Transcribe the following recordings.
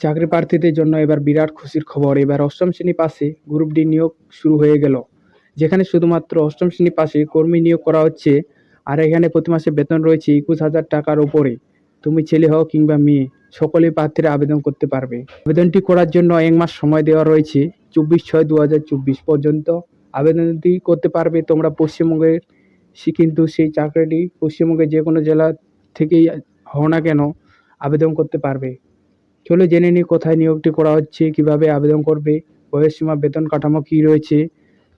চাকরি প্রার্থীদের জন্য এবার বিরাট খুশির খবর। এবার অষ্টম শ্রেণি পাশে গ্রুপ ডি নিয়োগ শুরু হয়ে গেল, যেখানে শুধুমাত্র অষ্টম শ্রেণি পাশে কর্মী নিয়োগ করা হচ্ছে আর এখানে প্রতি মাসে বেতন রয়েছে একুশ হাজার টাকার ওপরে তুমি ছেলে হও কিংবা মেয়ে, সকলেই প্রার্থীরা আবেদন করতে পারবে। আবেদনটি করার জন্য এক মাস সময় দেওয়া রয়েছে, চব্বিশ ছয় দু হাজার চব্বিশ পর্যন্ত। আবেদনটি করতে পারবে তোমরা পশ্চিমবঙ্গের, সে কিন্তু সেই চাকরিটি পশ্চিমবঙ্গের যে কোনো জেলা থেকেই হও না কেন, আবেদন করতে পারবে। চলো জেনে নিই কোথায় নিয়োগটি করা হচ্ছে, কীভাবে আবেদন করবে বয়সসীমা বেতন কাঠামো কী রয়েছে।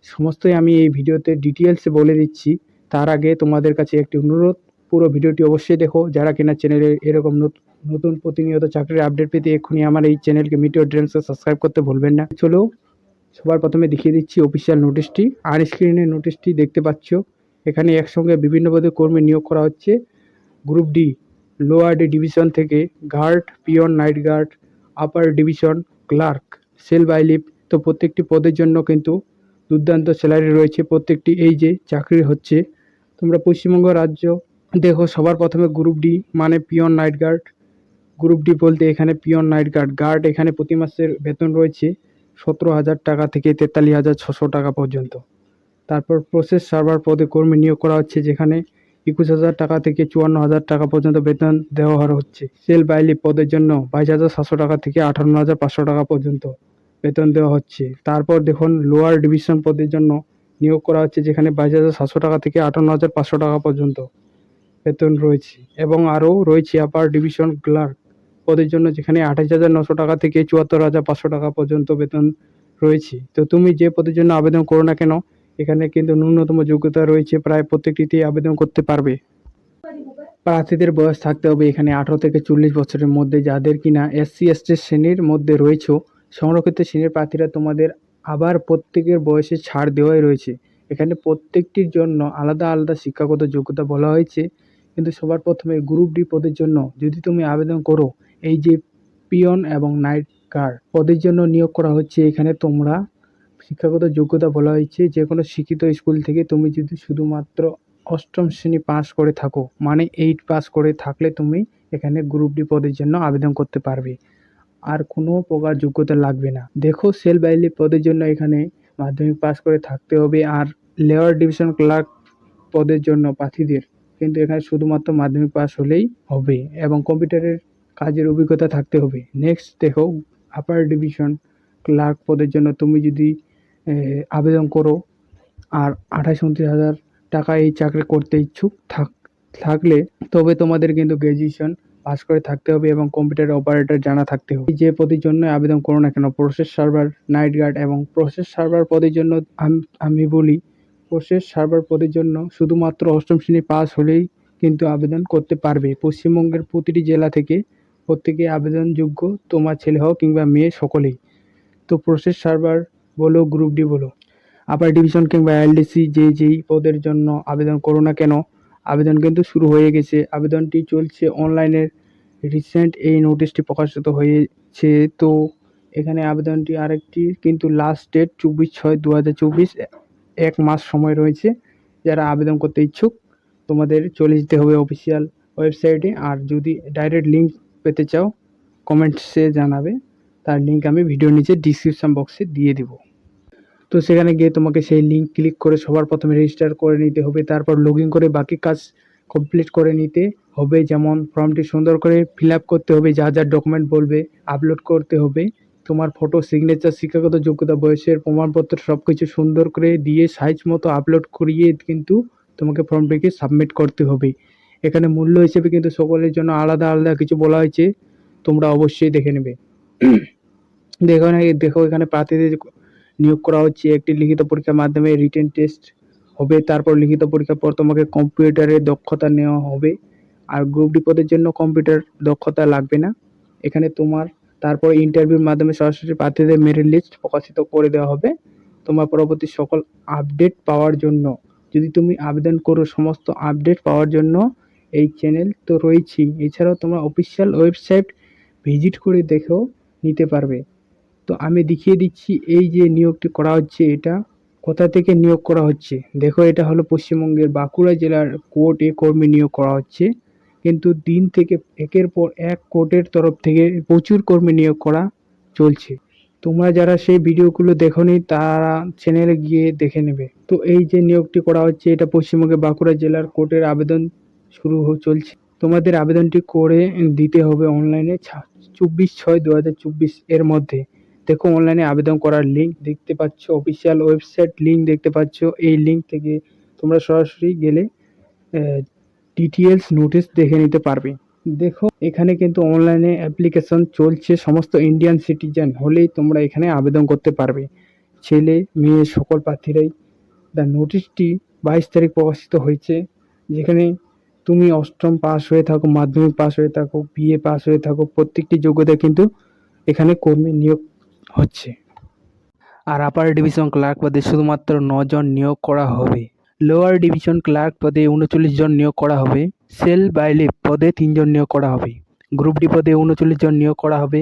সমস্তই আমি এই ভিডিওতে ডিটেলসে বলে দিচ্ছি। তার আগে তোমাদের কাছে একটি অনুরোধ, পুরো ভিডিওটি অবশ্যই দেখো। যারা কিনা চ্যানেলে এরকম নত- নতুন প্রতিনিয়ত চাকরির আপডেট পেতে এক্ষুনি আমার এই চ্যানেলকে মিটিও ড্রেন্সকে সাবস্ক্রাইব করতে ভুলবেন না। চলো, সবার প্রথমে দেখিয়ে দিচ্ছি অফিসিয়াল নোটিশটি আর স্ক্রিনে নোটিশটি দেখতে পাচ্ছ। এখানে একসঙ্গে বিভিন্ন পদে কর্মী নিয়োগ করা হচ্ছে। গ্রুপ ডি লোয়ার ডিভিশন থেকে guard, peon, night guard, upper division, clerk, sell বাইলিপ তো প্রত্যেকটি পদের জন্য কিন্তু দুর্দান্ত স্যালারি রয়েছে। প্রত্যেকটি এই যে চাকরি হচ্ছে, তোমরা পশ্চিমবঙ্গ রাজ্য দেখো, সবার প্রথমে গ্রুপ ডি মানে peon, night guard. Group D বলতে এখানে পিয়ন, নাইট গার্ড। গার্ড এখানে প্রতি মাসের বেতন রয়েছে সতেরো হাজার টাকা থেকে তেতাল্লিশ হাজার ছশো টাকা পর্যন্ত। তারপর প্রসেস সার্ভার পদে কর্মী নিয়োগ করা হচ্ছে, যেখানে একুশ হাজার টাকা থেকে চুয়ান্ন হাজার টাকা পর্যন্ত বেতন দেওয়া হচ্ছে। সেল বাইলি পদের জন্য বাইশ হাজার সাতশো টাকা থেকে আঠান্ন হাজার পাঁচশো টাকা পর্যন্ত বেতন দেওয়া হচ্ছে। তারপর দেখুন লোয়ার ডিভিশন পদের জন্য নিয়োগ করা হচ্ছে, যেখানে বাইশ হাজার সাতশো টাকা থেকে আটান্ন হাজার পাঁচশো টাকা পর্যন্ত বেতন রয়েছে। এবং আরও রয়েছে আপার ডিভিশন ক্লার্ক পদের জন্য, যেখানে আঠাশ হাজার নশো টাকা থেকে চুয়াত্তর হাজার পাঁচশো টাকা পর্যন্ত বেতন রয়েছে। তো তুমি যে পদের জন্য আবেদন করো না কেন এখানে কিন্তু ন্যূনতম যোগ্যতা রয়েছে। প্রায় প্রত্যেকটিতেই আবেদন করতে পারবে। প্রার্থীদের বয়স থাকতে হবে এখানে আঠারো থেকে চল্লিশ বছরের মধ্যে। যাদের কিনা এসসি, এসটি শ্রেণির মধ্যে রয়েছে, সংরক্ষিত শ্রেণির প্রার্থীরা তোমাদের আবার প্রত্যেকের বয়সে ছাড় দেওয়াই রয়েছে। এখানে প্রত্যেকটির জন্য আলাদা আলাদা শিক্ষাগত যোগ্যতা বলা হয়েছে। কিন্তু সবার প্রথমে গ্রুপ ডি পদের জন্য যদি তুমি আবেদন করো, এই যে পিয়ন এবং নাইট গার্ড পদের জন্য নিয়োগ করা হচ্ছে। এখানে তোমরা শিক্ষাগত যোগ্যতা বলা হয়েছে, যে কোনো শিক্ষিত স্কুল থেকে তুমি যদি শুধুমাত্র অষ্টম শ্রেণি পাস করে থাকো মানে এইট পাস করে থাকলে তুমি এখানে গ্রুপ ডি পদের জন্য আবেদন করতে পারবে। আর কোনো প্রকার যোগ্যতা লাগবে না। দেখো সেল বাইলি পদের জন্য এখানে মাধ্যমিক পাস করে থাকতে হবে আর লেয়ার ডিভিশন ক্লার্ক পদের জন্য প্রার্থীদের, কিন্তু এখানে শুধুমাত্র মাধ্যমিক পাস হলেই হবে এবং কম্পিউটারের কাজের অভিজ্ঞতা থাকতে হবে। নেক্সট দেখো আপার ডিভিশন ক্লার্ক পদের জন্য তুমি যদি আবেদন করো। আর আঠাশ উনত্রিশ হাজার টাকা এই চাকরি করতে ইচ্ছুক থাক, থাকলে তবে তোমাদের কিন্তু গ্র্যাজুয়েশন পাস করে থাকতে হবে এবং কম্পিউটার অপারেটর জানা থাকতে হবে। যে পদের জন্য আবেদন করো না কেন? প্রসেস সার্ভার নাইট গার্ড এবং প্রসেস সার্ভার পদের জন্য আমি আমি বলি প্রসেস সার্ভার পদের জন্য শুধুমাত্র অষ্টম শ্রেণি পাস হলেই কিন্তু আবেদন করতে পারবে। পশ্চিমবঙ্গের প্রতিটি জেলা থেকে প্রত্যেকে আবেদনযোগ্য তোমার ছেলে হোক কিংবা মেয়ে সকলেই। তো প্রসেস সার্ভার বলো গ্রুপ ডি বলো। আপার ডিভিশন কিংবা এলডিসি যে যেই পদের জন্য আবেদন করো না কেন, আবেদন কিন্তু শুরু হয়ে গেছে। আবেদনটি চলছে অনলাইনে রিসেন্ট এই নোটিশটি প্রকাশিত হয়েছে। তো এখানে আবেদনটি আরেকটি, কিন্তু লাস্ট ডেট চব্বিশ ছয় দু হাজার চব্বিশ, এক মাস সময় রয়েছে। যারা আবেদন করতে ইচ্ছুক, তোমাদের চলে যেতে হবে অফিসিয়াল ওয়েবসাইটে আর যদি ডাইরেক্ট লিঙ্ক পেতে চাও কমেন্টসে জানাবে। তার লিঙ্ক আমি ভিডিও নিচে ডিসক্রিপশন বক্সে দিয়ে দেবো। তো সেখানে গিয়ে তোমাকে সেই লিঙ্ক ক্লিক করে সবার প্রথমে রেজিস্টার করে নিতে হবে। তারপর লগ ইন করে বাকি কাজ কমপ্লিট করে নিতে হবে। যেমন ফর্মটি সুন্দর করে ফিল আপ করতে হবে যা যা ডকুমেন্ট বলবে আপলোড করতে হবে। তোমার ফটো সিগনেচার শিক্ষাগত যোগ্যতা বয়সের প্রমাণপত্র সব কিছু সুন্দর করে দিয়ে সাইজ মতো আপলোড করিয়ে কিন্তু তোমাকে ফর্মটিকে সাবমিট করতে হবে। এখানে মূল্য হিসেবে কিন্তু সকলের জন্য আলাদা আলাদা কিছু বলা হয়েছে। তোমরা অবশ্যই দেখে নেবে। দেখো না দেখো এখানে প্রার্থীদের নিয়োগ করা হচ্ছে। একটি লিখিত পরীক্ষার মাধ্যমে রিটেন টেস্ট হবে, তারপর লিখিত পরীক্ষার পর তোমাকে কম্পিউটারের দক্ষতা নেওয়া হবে। আর গ্রুপ ডি পদের জন্য কম্পিউটার দক্ষতা লাগবে না। এখানে তোমার, তারপর ইন্টারভিউর মাধ্যমে সরাসরি প্রার্থীদের মেরিট লিস্ট প্রকাশিত করে দেওয়া হবে। তোমার পরবর্তী সকল আপডেট পাওয়ার জন্য। যদি তুমি আবেদন করো, সমস্ত আপডেট পাওয়ার জন্য এই চ্যানেল তো রয়েছেই। এছাড়াও তোমরা অফিসিয়াল ওয়েবসাইট ভিজিট করে দেখেও নিতে পারবে। তো আমি দেখিয়ে দিচ্ছি, এই যে নিয়োগটি করা হচ্ছে এটা, কোথা থেকে নিয়োগ করা হচ্ছে? দেখো, এটা হলো পশ্চিমবঙ্গের বাঁকুড়া জেলার কোর্টে কর্মী নিয়োগ করা হচ্ছে, কিন্তু দিন থেকে একের পর এক কোর্টের তরফ থেকে প্রচুর কর্মী নিয়োগ করা চলছে। তোমরা যারা সেই ভিডিওগুলো দেখোনি, তারা চ্যানেলে গিয়ে দেখে নেবে। তো এই যে নিয়োগটি করা হচ্ছে, এটা পশ্চিমবঙ্গের বাঁকুড়া জেলার কোর্টের আবেদন শুরু চলছে। তোমাদের আবেদনটি করে দিতে হবে অনলাইনে চব্বিশ ছয় দু এর মধ্যে। দেখো অনলাইনে আবেদন করার লিঙ্ক দেখতে পাচ্ছ অফিসিয়াল ওয়েবসাইট লিঙ্ক দেখতে পাচ্ছ। এই লিঙ্ক থেকে তোমরা সরাসরি গেলে ডিটেলস নোটিশ দেখে নিতে পারবে। দেখো, এখানে কিন্তু অনলাইনে অ্যাপ্লিকেশন চলছে, সমস্ত ইন্ডিয়ান সিটিজেন হলেই তোমরা এখানে আবেদন করতে পারবে। ছেলে, মেয়ে, সকল প্রার্থীরাই। দ্য নোটিশটি বাইশ তারিখ প্রকাশিত হয়েছে, যেখানে তুমি অষ্টম পাস হয়ে থাকো, মাধ্যমিক পাস হয়ে থাকো বিএ পাস হয়ে থাকো, প্রত্যেকটি যোগ্যতা কিন্তু এখানে কর্মী নিয়োগ হচ্ছে। আর আপার ডিভিশন ক্লার্ক পদে শুধুমাত্র নজন নিয়োগ করা হবে। লোয়ার ডিভিশন ক্লার্ক পদে উনচল্লিশ জন নিয়োগ করা হবে। সেল বাইলিপ পদে তিনজন নিয়োগ করা হবে। গ্রুপ ডি পদে উনচল্লিশ জন নিয়োগ করা হবে।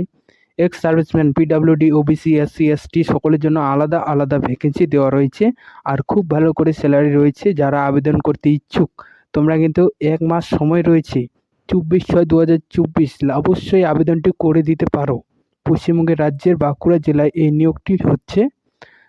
Ex serviceman PWD OBC SC ST সকলের জন্য আলাদা আলাদা ভ্যাকেন্সি দেওয়া রয়েছে। আর খুব ভালো করে স্যালারি রয়েছে যারা আবেদন করতে ইচ্ছুক। তোমরা কিন্তু এক মাস সময় রয়েছে। চব্বিশ ছয় দু হাজার চব্বিশ, অবশ্যই আবেদনটি করে দিতে পারো। পশ্চিমবঙ্গের রাজ্যের বাঁকুড়া জেলায় এই নিয়োগটি হচ্ছে।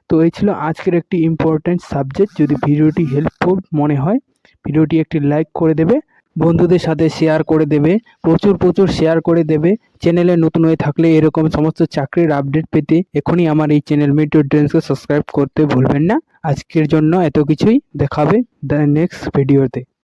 তো এই ছিল আজকের একটি ইম্পর্ট্যান্ট সাবজেক্ট যদি ভিডিওটি হেল্পফুল মনে হয়, ভিডিওটি একটি লাইক করে দেবে, বন্ধুদের সাথে শেয়ার করে দেবে, প্রচুর প্রচুর শেয়ার করে দেবে। চ্যানেলে নতুন হয়ে থাকলে এরকম সমস্ত চাকরির আপডেট পেতে এখনই আমার এই চ্যানেল মিডিও ড্রেন্সকে সাবস্ক্রাইব করতে ভুলবেন না। আজকের জন্য এত কিছুই, দেখাবে দ্য নেক্সট ভিডিওতে